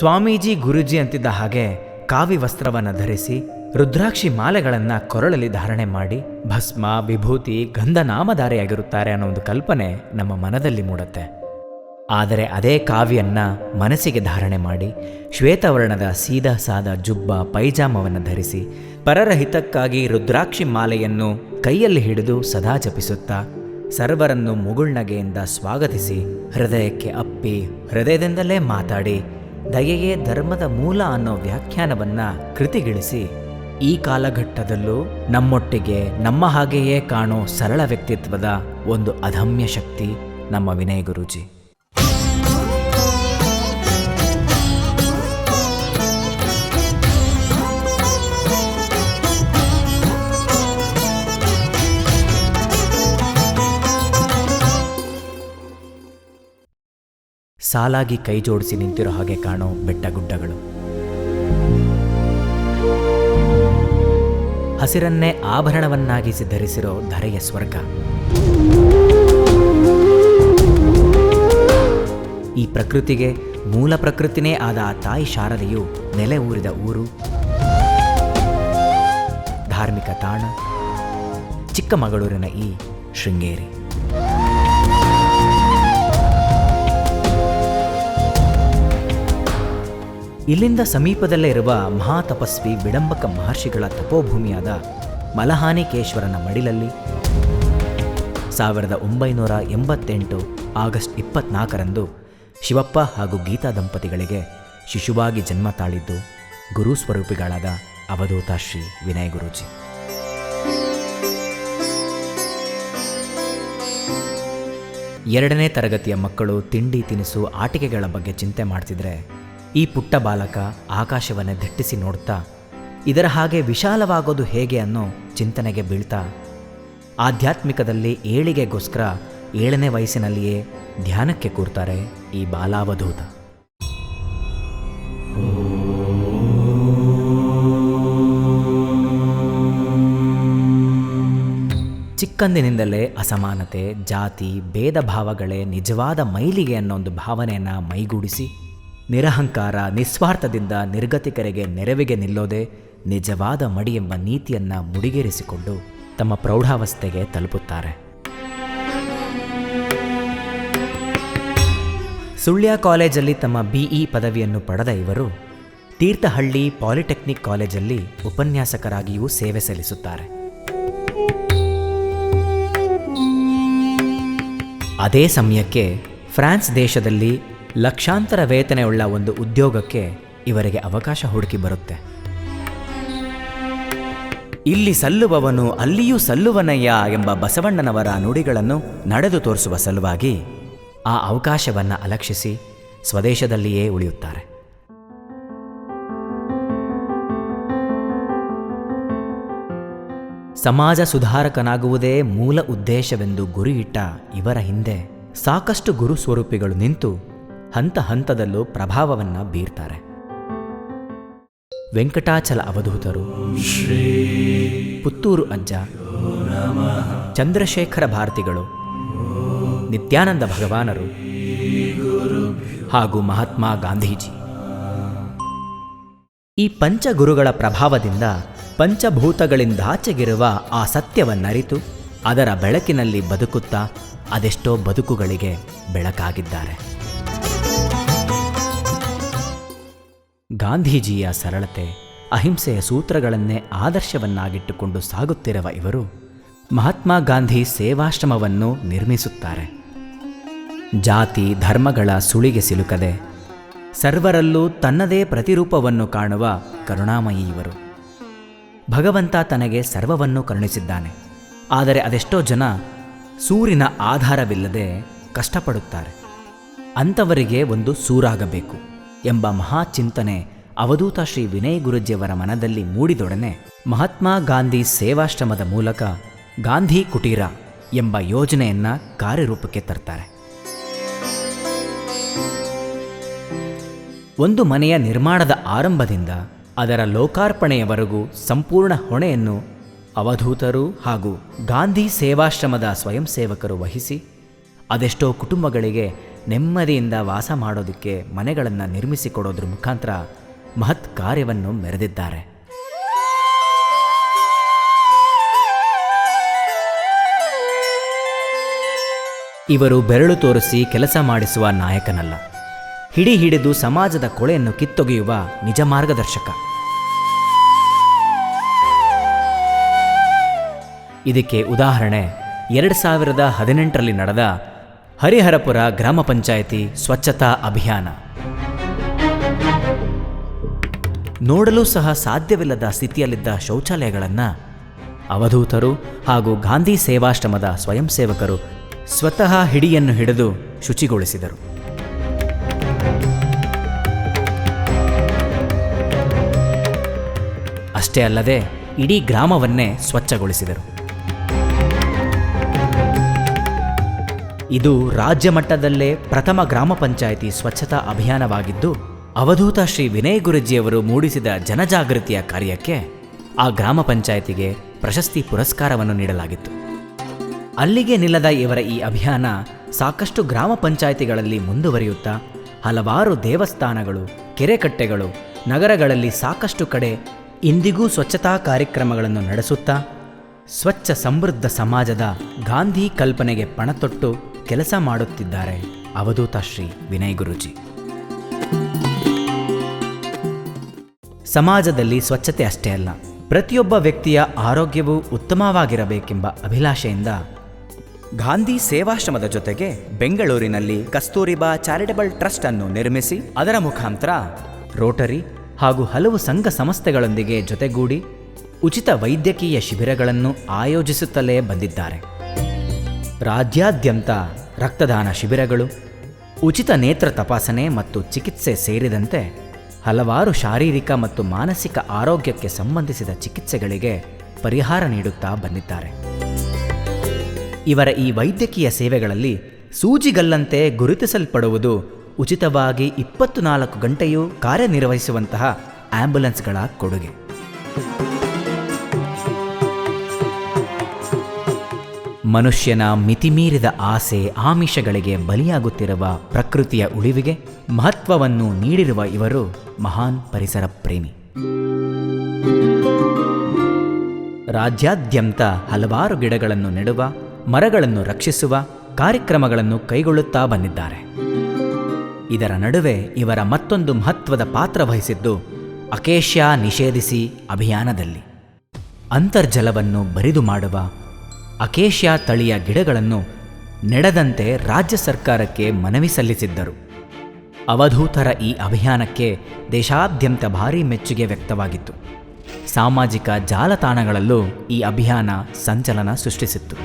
ಸ್ವಾಮೀಜಿ ಗುರುಜಿ ಅಂತಿದ್ದ ಹಾಗೆ ಕಾವಿ ವಸ್ತ್ರವನ್ನು ಧರಿಸಿ ರುದ್ರಾಕ್ಷಿ ಮಾಲೆಗಳನ್ನು ಕೊರಳಲ್ಲಿ ಧಾರಣೆ ಮಾಡಿ ಭಸ್ಮ, ವಿಭೂತಿ ಗಂಧ ನಾಮಧಾರಿಯಾಗಿರುತ್ತಾರೆ ಅನ್ನೋ ಒಂದು ಕಲ್ಪನೆ ನಮ್ಮ ಮನದಲ್ಲಿ ಮೂಡುತ್ತೆ. ಆದರೆ ಅದೇ ಕಾವಿಯನ್ನ ಮನಸ್ಸಿಗೆ ಧಾರಣೆ ಮಾಡಿ ಶ್ವೇತವರ್ಣದ ಸೀದಾ ಸಾದ ಜುಬ್ಬ ಪೈಜಾಮವನ್ನು ಧರಿಸಿ ಪರರ ಹಿತಕ್ಕಾಗಿ ರುದ್ರಾಕ್ಷಿ ಮಾಲೆಯನ್ನು ಕೈಯಲ್ಲಿ ಹಿಡಿದು ಸದಾ ಜಪಿಸುತ್ತಾ ಸರ್ವರನ್ನು ಮುಗುಳ್ನಗೆಯಿಂದ ಸ್ವಾಗತಿಸಿ ಹೃದಯಕ್ಕೆ ಅಪ್ಪಿ, ಹೃದಯದಿಂದಲೇ ಮಾತಾಡಿ ದಯೆಯೇ ಧರ್ಮದ ಮೂಲ ಅನ್ನೋ ವ್ಯಾಖ್ಯಾನವನ್ನು ಕೃತಿಗಿಳಿಸಿ, ಈ ಕಾಲಘಟ್ಟದಲ್ಲೂ ನಮ್ಮೊಟ್ಟಿಗೆ ನಮ್ಮ ಹಾಗೆಯೇ ಕಾಣೋ ಸರಳ ವ್ಯಕ್ತಿತ್ವದ ಒಂದು ಅದಮ್ಯ ಶಕ್ತಿ ನಮ್ಮ ವಿನಯ ಗುರೂಜಿ ಸಾಲಾಗಿ ಕೈ ಜೋಡಿಸಿ ನಿಂತಿರೋ ಹಾಗೆ ಕಾಣೋ ಬೆಟ್ಟ ಗುಡ್ಡಗಳು. ಹಸಿರನ್ನೇ ಆಭರಣವನ್ನಾಗಿಸಿ ಧರಿಸಿರೋ ಧರೆಯ ಸ್ವರ್ಗ. ಈ ಪ್ರಕೃತಿಗೆ ಮೂಲ ಪ್ರಕೃತಿನೇ ಆದ ಆ ತಾಯಿ ಶಾರದೆಯು ನೆಲೆ ಊರಿದ ಊರು. ಧಾರ್ಮಿಕ ತಾಣ. ಚಿಕ್ಕಮಗಳೂರಿನ ಈ ಶೃಂಗೇರಿ. ಇಲ್ಲಿಂದ ಸಮೀಪದಲ್ಲೇ ಇರುವ ಮಹಾತಪಸ್ವಿ ವಿಡಂಬಕ ಮಹರ್ಷಿಗಳ ತಪೋಭೂಮಿಯಾದ ಮಲಹಾನಿಕೇಶ್ವರನ ಮಡಿಲಲ್ಲಿ ಸಾವಿರದ ಒಂಬೈನೂರ ಎಂಬತ್ತೆಂಟು ಆಗಸ್ಟ್ ಇಪ್ಪತ್ನಾಲ್ಕರಂದು ಶಿವಪ್ಪ ಹಾಗೂ ಗೀತಾ ದಂಪತಿಗಳಿಗೆ ಶಿಶುವಾಗಿ ಜನ್ಮ ತಾಳಿದ್ದು ಗುರು ಸ್ವರೂಪಿಗಳಾದ ಅವಧೂತ ಶ್ರೀ ವಿನಯ್ ಗುರೂಜಿ. ಎರಡನೇ ತರಗತಿಯ ಮಕ್ಕಳು ತಿಂಡಿ ತಿನಿಸು ಆಟಿಕೆಗಳ ಬಗ್ಗೆ ಚಿಂತೆ ಮಾಡ್ತಿದ್ರೆ ಈ ಪುಟ್ಟ ಬಾಲಕ ಆಕಾಶವನ್ನೇ ದಟ್ಟಿಸಿ ನೋಡ್ತಾ, ಇದರ ಹಾಗೆ ವಿಶಾಲವಾಗೋದು ಹೇಗೆ ಅನ್ನೋ ಚಿಂತನೆಗೆ ಬೀಳ್ತಾ, ಆಧ್ಯಾತ್ಮಿಕದಲ್ಲಿ ಏಳಿಗೆಗೋಸ್ಕರ ಏಳನೇ ವಯಸ್ಸಿನಲ್ಲಿಯೇ ಧ್ಯಾನಕ್ಕೆ ಕೂರ್ತಾರೆ ಈ ಬಾಲಾವಧೂತ. ಚಿಕ್ಕಂದಿನಿಂದಲೇ ಅಸಮಾನತೆ, ಜಾತಿ, ಭೇದ ಭಾವಗಳೇ ನಿಜವಾದ ಮೈಲಿಗೆ ಅನ್ನೋ ಒಂದು ಭಾವನೆಯನ್ನು ಮೈಗೂಡಿಸಿ ನಿರಹಂಕಾರ ನಿಸ್ವಾರ್ಥದಿಂದ ನಿರ್ಗತಿಕರಿಗೆ ನೆರವಿಗೆ ನಿಲ್ಲೋದೆ ನಿಜವಾದ ಮಡಿ ಎಂಬ ನೀತಿಯನ್ನು ಮುಡಿಗೇರಿಸಿಕೊಂಡು ತಮ್ಮ ಪ್ರೌಢಾವಸ್ಥೆಗೆ ತಲುಪುತ್ತಾರೆ. ಸುಳ್ಯ ಕಾಲೇಜಲ್ಲಿ ತಮ್ಮ ಬಿಇ ಪದವಿಯನ್ನು ಪಡೆದ ಇವರು ತೀರ್ಥಹಳ್ಳಿ ಪಾಲಿಟೆಕ್ನಿಕ್ ಕಾಲೇಜಲ್ಲಿ ಉಪನ್ಯಾಸಕರಾಗಿಯೂ ಸೇವೆ ಸಲ್ಲಿಸುತ್ತಾರೆ. ಅದೇ ಸಮಯಕ್ಕೆ ಫ್ರಾನ್ಸ್ ದೇಶದಲ್ಲಿ ಲಕ್ಷಾಂತರ ವೇತನವುಳ್ಳ ಒಂದು ಉದ್ಯೋಗಕ್ಕೆ ಇವರಿಗೆ ಅವಕಾಶ ಹುಡುಕಿ ಬರುತ್ತೆ. ಇಲ್ಲಿ ಸಲ್ಲುವವನು ಅಲ್ಲಿಯೂ ಸಲ್ಲುವನಯ್ಯ ಎಂಬ ಬಸವಣ್ಣನವರ ನುಡಿಗಳನ್ನು ನಡೆದು ತೋರಿಸುವ ಸಲುವಾಗಿ ಆ ಅವಕಾಶವನ್ನು ಅಲಕ್ಷಿಸಿ ಸ್ವದೇಶದಲ್ಲಿಯೇ ಉಳಿಯುತ್ತಾರೆ. ಸಮಾಜ ಸುಧಾರಕನಾಗುವುದೇ ಮೂಲ ಉದ್ದೇಶವೆಂದು ಗುರಿಯಿಟ್ಟ ಇವರ ಹಿಂದೆ ಸಾಕಷ್ಟು ಗುರು ಸ್ವರೂಪಿಗಳು ನಿಂತು ಹಂತ ಹಂತದಲ್ಲೂ ಪ್ರಭಾವವನ್ನು ಬೀರ್ತಾರೆ. ವೆಂಕಟಾಚಲ ಅವಧೂತರು. ಪುತ್ತೂರು ಅಜ್ಜ. ಚಂದ್ರಶೇಖರ ಭಾರತಿಗಳು. ನಿತ್ಯಾನಂದ ಭಗವಾನರು. ಹಾಗೂ ಮಹಾತ್ಮ ಗಾಂಧೀಜಿ. ಈ ಪಂಚಗುರುಗಳ ಪ್ರಭಾವದಿಂದ ಪಂಚಭೂತಗಳಿಂದಾಚೆಗಿರುವ ಆ ಸತ್ಯವನ್ನರಿತು ಅದರ ಬೆಳಕಿನಲ್ಲಿ ಬದುಕುತ್ತಾ ಅದೆಷ್ಟೋ ಬದುಕುಗಳಿಗೆ ಬೆಳಕಾಗಿದ್ದಾರೆ. ಗಾಂಧೀಜಿಯ ಸರಳತೆ, ಅಹಿಂಸೆಯ ಸೂತ್ರಗಳನ್ನೇ ಆದರ್ಶವನ್ನಾಗಿಟ್ಟುಕೊಂಡು ಸಾಗುತ್ತಿರುವ ಇವರು ಮಹಾತ್ಮ ಗಾಂಧಿ ಸೇವಾಶ್ರಮವನ್ನು ನಿರ್ಮಿಸುತ್ತಾರೆ. ಜಾತಿ, ಧರ್ಮಗಳ ಸುಳಿಗೆ ಸಿಲುಕದೆ ಸರ್ವರಲ್ಲೂ ತನ್ನದೇ ಪ್ರತಿರೂಪವನ್ನು ಕಾಣುವ ಕರುಣಾಮಯಿ ಇವರು. ಭಗವಂತ ತನಗೆ ಸರ್ವವನ್ನು ಕರುಣಿಸಿದ್ದಾನೆ. ಆದರೆ ಅದೆಷ್ಟೋ ಜನ ಸೂರಿನ ಆಧಾರವಿಲ್ಲದೆ ಕಷ್ಟಪಡುತ್ತಾರೆ. ಅಂಥವರಿಗೆ ಒಂದು ಸೂರಾಗಬೇಕು. ಎಂಬ ಮಹಾಚಿಂತನೆ ಅವಧೂತ ಶ್ರೀ ವಿನಯ್ ಗುರುಜಿಯವರ ಮನದಲ್ಲಿ ಮೂಡಿದೊಡನೆ ಮಹಾತ್ಮ ಗಾಂಧಿ ಸೇವಾಶ್ರಮದ ಮೂಲಕ ಗಾಂಧಿ ಕುಟೀರ ಎಂಬ ಯೋಜನೆಯನ್ನ ಕಾರ್ಯರೂಪಕ್ಕೆ ತರ್ತಾರೆ. ಒಂದು ಮನೆಯ ನಿರ್ಮಾಣದ ಆರಂಭದಿಂದ ಅದರ ಲೋಕಾರ್ಪಣೆಯವರೆಗೂ ಸಂಪೂರ್ಣ ಹೊಣೆಯನ್ನು ಅವಧೂತರು ಹಾಗೂ ಗಾಂಧಿ ಸೇವಾಶ್ರಮದ ಸ್ವಯಂ ಸೇವಕರು ವಹಿಸಿ ಅದೆಷ್ಟೋ ಕುಟುಂಬಗಳಿಗೆ ನೆಮ್ಮದಿಯಿಂದ ವಾಸ ಮಾಡೋದಕ್ಕೆ ಮನೆಗಳನ್ನು ನಿರ್ಮಿಸಿಕೊಡೋದ್ರ ಮುಖಾಂತರ ಮಹತ್ ಕಾರ್ಯವನ್ನು ಮೆರೆದಿದ್ದಾರೆ. ಇವರು ಬೆರಳು ತೋರಿಸಿ ಕೆಲಸ ಮಾಡಿಸುವ ನಾಯಕನಲ್ಲ. ಹಿಡಿ ಹಿಡಿದು ಸಮಾಜದ ಕೊಳೆಯನ್ನು ಕಿತ್ತೊಗೆಯುವ ನಿಜ ಮಾರ್ಗದರ್ಶಕ. ಇದಕ್ಕೆ ಉದಾಹರಣೆ, ಎರಡು ಸಾವಿರದ ಹದಿನೆಂಟರಲ್ಲಿ ನಡೆದ ಹರಿಹರಪುರ ಗ್ರಾಮ ಪಂಚಾಯಿತಿ ಸ್ವಚ್ಛತಾ ಅಭಿಯಾನ. ನೋಡಲು ಸಹ ಸಾಧ್ಯವಿಲ್ಲದ ಸ್ಥಿತಿಯಲ್ಲಿದ್ದ ಶೌಚಾಲಯಗಳನ್ನು ಅವಧೂತರು ಹಾಗೂ ಗಾಂಧಿ ಸೇವಾಶ್ರಮದ ಸ್ವಯಂ ಸೇವಕರು ಸ್ವತಃ ಹಿಡಿಯನ್ನು ಹಿಡಿದು ಶುಚಿಗೊಳಿಸಿದರು. ಅಷ್ಟೇ ಅಲ್ಲದೆ ಇಡೀ ಗ್ರಾಮವನ್ನೇ ಸ್ವಚ್ಛಗೊಳಿಸಿದರು. ಇದು ರಾಜ್ಯ ಮಟ್ಟದಲ್ಲೇ ಪ್ರಥಮ ಗ್ರಾಮ ಪಂಚಾಯಿತಿ ಸ್ವಚ್ಛತಾ ಅಭಿಯಾನವಾಗಿದ್ದು, ಅವಧೂತ ಶ್ರೀ ವಿನಯ್ ಗುರುಜಿಯವರು ಮೂಡಿಸಿದ ಜನಜಾಗೃತಿಯ ಕಾರ್ಯಕ್ಕೆ ಆ ಗ್ರಾಮ ಪಂಚಾಯಿತಿಗೆ ಪ್ರಶಸ್ತಿ ಪುರಸ್ಕಾರವನ್ನು ನೀಡಲಾಗಿತ್ತು. ಅಲ್ಲಿಗೆ ನಿಲ್ಲದ ಇವರ ಈ ಅಭಿಯಾನ ಸಾಕಷ್ಟು ಗ್ರಾಮ ಪಂಚಾಯಿತಿಗಳಲ್ಲಿ ಮುಂದುವರಿಯುತ್ತಾ, ಹಲವಾರು ದೇವಸ್ಥಾನಗಳು, ಕೆರೆಕಟ್ಟೆಗಳು, ನಗರಗಳಲ್ಲಿ ಸಾಕಷ್ಟು ಕಡೆ ಇಂದಿಗೂ ಸ್ವಚ್ಛತಾ ಕಾರ್ಯಕ್ರಮಗಳನ್ನು ನಡೆಸುತ್ತಾ, ಸ್ವಚ್ಛ ಸಮೃದ್ಧ ಸಮಾಜದ ಗಾಂಧಿ ಕಲ್ಪನೆಗೆ ಪಣತೊಟ್ಟು ಕೆಲಸ ಮಾಡುತ್ತಿದ್ದಾರೆ. ಅವಧೂತ ಶ್ರೀ ವಿನಯ್ ಗುರುಜಿ. ಸಮಾಜದಲ್ಲಿ ಸ್ವಚ್ಛತೆ ಅಷ್ಟೇ ಅಲ್ಲ, ಪ್ರತಿಯೊಬ್ಬ ವ್ಯಕ್ತಿಯ ಆರೋಗ್ಯವು ಉತ್ತಮವಾಗಿರಬೇಕೆಂಬ ಅಭಿಲಾಷೆಯಿಂದ ಗಾಂಧಿ ಸೇವಾಶ್ರಮದ ಜೊತೆಗೆ ಬೆಂಗಳೂರಿನಲ್ಲಿ ಕಸ್ತೂರಿಬಾ ಚಾರಿಟಬಲ್ ಟ್ರಸ್ಟ್ ಅನ್ನು ನಿರ್ಮಿಸಿ, ಅದರ ಮುಖಾಂತರ ರೋಟರಿ ಹಾಗೂ ಹಲವು ಸಂಘ ಸಂಸ್ಥೆಗಳೊಂದಿಗೆ ಜೊತೆಗೂಡಿ ಉಚಿತ ವೈದ್ಯಕೀಯ ಶಿಬಿರಗಳನ್ನು ಆಯೋಜಿಸುತ್ತಲೇ ಬಂದಿದ್ದಾರೆ. ರಾಜ್ಯಾದ್ಯಂತ ರಕ್ತದಾನ ಶಿಬಿರಗಳು, ಉಚಿತ ನೇತ್ರ ತಪಾಸಣೆ ಮತ್ತು ಚಿಕಿತ್ಸೆ ಸೇರಿದಂತೆ ಹಲವಾರು ಶಾರೀರಿಕ ಮತ್ತು ಮಾನಸಿಕ ಆರೋಗ್ಯಕ್ಕೆ ಸಂಬಂಧಿಸಿದ ಚಿಕಿತ್ಸೆಗಳಿಗೆ ಪರಿಹಾರ ನೀಡುತ್ತಾ ಬಂದಿದ್ದಾರೆ. ಇವರ ಈ ವೈದ್ಯಕೀಯ ಸೇವೆಗಳಲ್ಲಿ ಸೂಜಿಗಲ್ಲಂತೆ ಗುರುತಿಸಲ್ಪಡುವುದು ಉಚಿತವಾಗಿ ಇಪ್ಪತ್ತು ನಾಲ್ಕು ಗಂಟೆಯೂ ಕಾರ್ಯನಿರ್ವಹಿಸುವಂತಹ ಆಂಬ್ಯುಲೆನ್ಸ್ಗಳ ಕೊಡುಗೆ. ಮನುಷ್ಯನ ಮಿತಿಮೀರಿದ ಆಸೆ ಆಮಿಷಗಳಿಗೆ ಬಲಿಯಾಗುತ್ತಿರುವ ಪ್ರಕೃತಿಯ ಉಳಿವಿಗೆ ಮಹತ್ವವನ್ನು ನೀಡಿರುವ ಇವರು ಮಹಾನ್ ಪರಿಸರ ಪ್ರೇಮಿ. ರಾಜ್ಯಾದ್ಯಂತ ಹಲವಾರು ಗಿಡಗಳನ್ನು ನೆಡುವ, ಮರಗಳನ್ನು ರಕ್ಷಿಸುವ ಕಾರ್ಯಕ್ರಮಗಳನ್ನು ಕೈಗೊಳ್ಳುತ್ತಾ ಬಂದಿದ್ದಾರೆ. ಇದರ ನಡುವೆ ಇವರ ಮತ್ತೊಂದು ಮಹತ್ವದ ಪಾತ್ರ ವಹಿಸಿದ್ದು ಅಕೇಶ್ಯಾ ನಿಷೇಧಿಸಿ ಅಭಿಯಾನದಲ್ಲಿ. ಅಂತರ್ಜಲವನ್ನು ಬರಿದು ಮಾಡುವ ಅಕೇಶ್ಯ ತಳಿಯ ಗಿಡಗಳನ್ನು ನೆಡದಂತೆ ರಾಜ್ಯ ಸರ್ಕಾರಕ್ಕೆ ಮನವಿ ಸಲ್ಲಿಸಿದ್ದರು. ಅವಧೂತರ ಈ ಅಭಿಯಾನಕ್ಕೆ ದೇಶಾದ್ಯಂತ ಭಾರೀ ಮೆಚ್ಚುಗೆ ವ್ಯಕ್ತವಾಗಿತ್ತು. ಸಾಮಾಜಿಕ ಜಾಲತಾಣಗಳಲ್ಲೂ ಈ ಅಭಿಯಾನ ಸಂಚಲನ ಸೃಷ್ಟಿಸಿತ್ತು.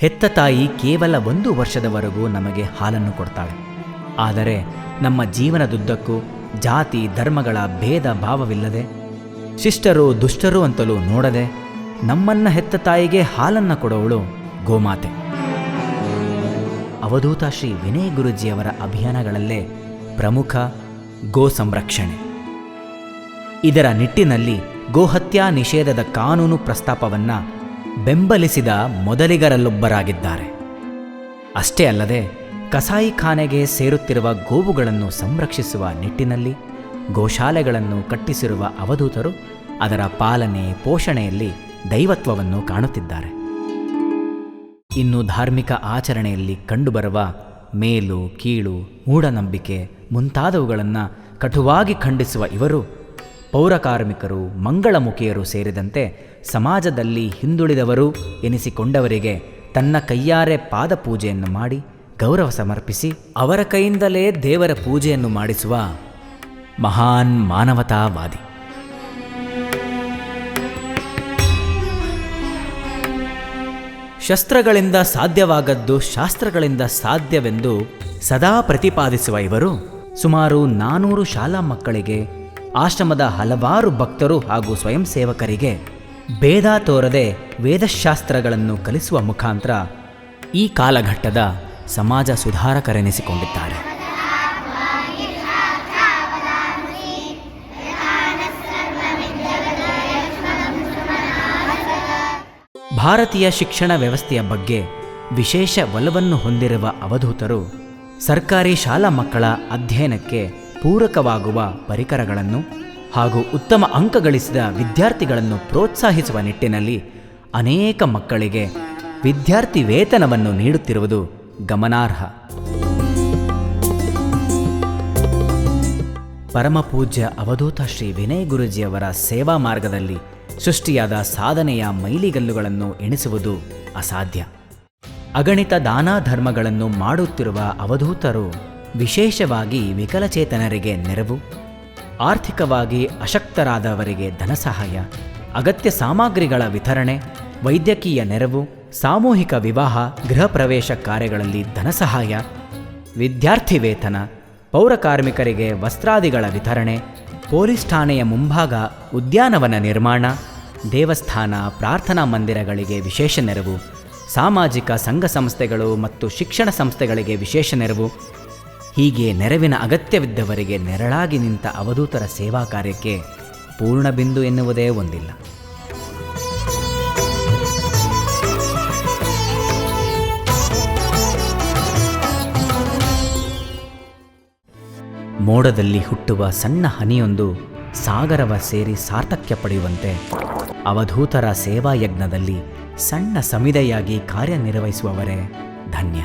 ಹೆತ್ತ ತಾಯಿ ಕೇವಲ ಒಂದು ವರ್ಷದವರೆಗೂ ನಮಗೆ ಹಾಲನ್ನು ಕೊಡ್ತಾಳೆ. ಆದರೆ ನಮ್ಮ ಜೀವನದುದ್ದಕ್ಕೂ ಜಾತಿ, ಧರ್ಮಗಳ ಭೇದ ಭಾವವಿಲ್ಲದೆ, ಶಿಷ್ಟರು ದುಷ್ಟರು ಅಂತಲೂ ನೋಡದೆ ನಮ್ಮನ್ನ ಹೆತ್ತ ತಾಯಿಗೆ ಹಾಲನ್ನು ಕೊಡೋವಳು ಗೋಮಾತೆ. ಅವಧೂತ ಶ್ರೀ ವಿನಯ್ ಗುರುಜಿಯವರ ಅಭಿಯಾನಗಳಲ್ಲೇ ಪ್ರಮುಖ ಗೋ ಸಂರಕ್ಷಣೆ. ಇದರ ನಿಟ್ಟಿನಲ್ಲಿ ಗೋಹತ್ಯಾ ನಿಷೇಧದ ಕಾನೂನು ಪ್ರಸ್ತಾಪವನ್ನು ಬೆಂಬಲಿಸಿದ ಮೊದಲಿಗರಲ್ಲೊಬ್ಬರಾಗಿದ್ದಾರೆ. ಅಷ್ಟೇ ಅಲ್ಲದೆ ಕಸಾಯಿಖಾನೆಗೆ ಸೇರುತ್ತಿರುವ ಗೋವುಗಳನ್ನು ಸಂರಕ್ಷಿಸುವ ನಿಟ್ಟಿನಲ್ಲಿ ಗೋಶಾಲೆಗಳನ್ನು ಕಟ್ಟಿಸಿರುವ ಅವಧೂತರು ಅದರ ಪಾಲನೆ ಪೋಷಣೆಯಲ್ಲಿ ದೈವತ್ವವನ್ನು ಕಾಣುತ್ತಿದ್ದಾರೆ. ಇನ್ನು ಧಾರ್ಮಿಕ ಆಚರಣೆಯಲ್ಲಿ ಕಂಡುಬರುವ ಮೇಲು, ಕೀಳು, ಮೂಢನಂಬಿಕೆ ಮುಂತಾದವುಗಳನ್ನು ಕಟುವಾಗಿ ಖಂಡಿಸುವ ಇವರು ಪೌರಕಾರ್ಮಿಕರು, ಮಂಗಳಮುಖಿಯರು ಸೇರಿದಂತೆ ಸಮಾಜದಲ್ಲಿ ಹಿಂದುಳಿದವರು ಎನಿಸಿಕೊಂಡವರಿಗೆ ತನ್ನ ಕೈಯಾರೆ ಪಾದಪೂಜೆಯನ್ನು ಮಾಡಿ ಗೌರವ ಸಮರ್ಪಿಸಿ ಅವರ ಕೈಯಿಂದಲೇ ದೇವರ ಪೂಜೆಯನ್ನು ಮಾಡಿಸುವ ಮಹಾನ್ ಮಾನವತಾವಾದಿ. ಶಸ್ತ್ರಗಳಿಂದ ಸಾಧ್ಯವಾಗದ್ದು ಶಾಸ್ತ್ರಗಳಿಂದ ಸಾಧ್ಯವೆಂದು ಸದಾ ಪ್ರತಿಪಾದಿಸುವ ಇವರು ಸುಮಾರು ನಾನೂರು ಶಾಲಾ ಮಕ್ಕಳಿಗೆ, ಆಶ್ರಮದ ಹಲವಾರು ಭಕ್ತರು ಹಾಗೂ ಸ್ವಯಂ ಸೇವಕರಿಗೆ ಭೇದ ತೋರದೆ ವೇದಶಾಸ್ತ್ರಗಳನ್ನು ಕಲಿಸುವ ಮುಖಾಂತರ ಈ ಕಾಲಘಟ್ಟದ ಸಮಾಜ ಸುಧಾರಕರೆನಿಸಿಕೊಂಡಿದ್ದಾರೆ. ಭಾರತೀಯ ಶಿಕ್ಷಣ ವ್ಯವಸ್ಥೆಯ ಬಗ್ಗೆ ವಿಶೇಷ ಒಲವನ್ನು ಹೊಂದಿರುವ ಅವಧೂತರು ಸರ್ಕಾರಿ ಶಾಲಾ ಮಕ್ಕಳ ಅಧ್ಯಯನಕ್ಕೆ ಪೂರಕವಾಗುವ ಪರಿಕರಗಳನ್ನು ಹಾಗೂ ಉತ್ತಮ ಅಂಕ ಗಳಿಸಿದ ವಿದ್ಯಾರ್ಥಿಗಳನ್ನು ಪ್ರೋತ್ಸಾಹಿಸುವ ನಿಟ್ಟಿನಲ್ಲಿ ಅನೇಕ ಮಕ್ಕಳಿಗೆ ವಿದ್ಯಾರ್ಥಿ ವೇತನವನ್ನು ನೀಡುತ್ತಿರುವುದು ಗಮನಾರ್ಹ. ಪರಮಪೂಜ್ಯ ಅವಧೂತ ಶ್ರೀ ವಿನಯ್ ಗುರುಜಿಯವರ ಸೇವಾ ಮಾರ್ಗದಲ್ಲಿ ಸೃಷ್ಟಿಯಾದ ಸಾಧನೆಯ ಮೈಲಿಗಲ್ಲುಗಳನ್ನು ಎಣಿಸುವುದು ಅಸಾಧ್ಯ. ಅಗಣಿತ ದಾನ ಧರ್ಮಗಳನ್ನು ಮಾಡುತ್ತಿರುವ ಅವಧೂತರು ವಿಶೇಷವಾಗಿ ವಿಕಲಚೇತನರಿಗೆ ನೆರವು, ಆರ್ಥಿಕವಾಗಿ ಅಶಕ್ತರಾದವರಿಗೆ ಧನಸಹಾಯ, ಅಗತ್ಯ ಸಾಮಗ್ರಿಗಳ ವಿತರಣೆ, ವೈದ್ಯಕೀಯ ನೆರವು, ಸಾಮೂಹಿಕ ವಿವಾಹ ಗೃಹ ಪ್ರವೇಶ ಕಾರ್ಯಗಳಲ್ಲಿ ಧನಸಹಾಯ ವಿದ್ಯಾರ್ಥಿ ವೇತನ ಪೌರಕಾರ್ಮಿಕರಿಗೆ ವಸ್ತ್ರಾದಿಗಳ ವಿತರಣೆ, ಪೊಲೀಸ್ ಠಾಣೆಯ ಮುಂಭಾಗ ಉದ್ಯಾನವನ ನಿರ್ಮಾಣ ದೇವಸ್ಥಾನ, ಪ್ರಾರ್ಥನಾ ಮಂದಿರಗಳಿಗೆ ವಿಶೇಷ ನೆರವು, ಸಾಮಾಜಿಕ ಸಂಘ ಸಂಸ್ಥೆಗಳು ಮತ್ತು ಶಿಕ್ಷಣ ಸಂಸ್ಥೆಗಳಿಗೆ ವಿಶೇಷ ನೆರವು. ಹೀಗೆ ನೆರವಿನ ಅಗತ್ಯವಿದ್ದವರಿಗೆ ನೆರಳಾಗಿ ನಿಂತ ಅವಧೂತರ ಸೇವಾ ಕಾರ್ಯಕ್ಕೆ ಪೂರ್ಣಬಿಂದು ಎನ್ನುವುದೇ ಒಂದಿಲ್ಲ. ಮೋಡದಲ್ಲಿ ಹುಟ್ಟುವ ಸಣ್ಣ ಹನಿಯೊಂದು ಸಾಗರವ ಸೇರಿ ಸಾರ್ಥಕ್ಯ ಪಡೆಯುವಂತೆ ಅವಧೂತರ ಸೇವಾ ಯಜ್ಞದಲ್ಲಿ ಸಣ್ಣ ಸಮಿದೆಯಾಗಿ ಕಾರ್ಯನಿರ್ವಹಿಸುವವರೇ ಧನ್ಯ.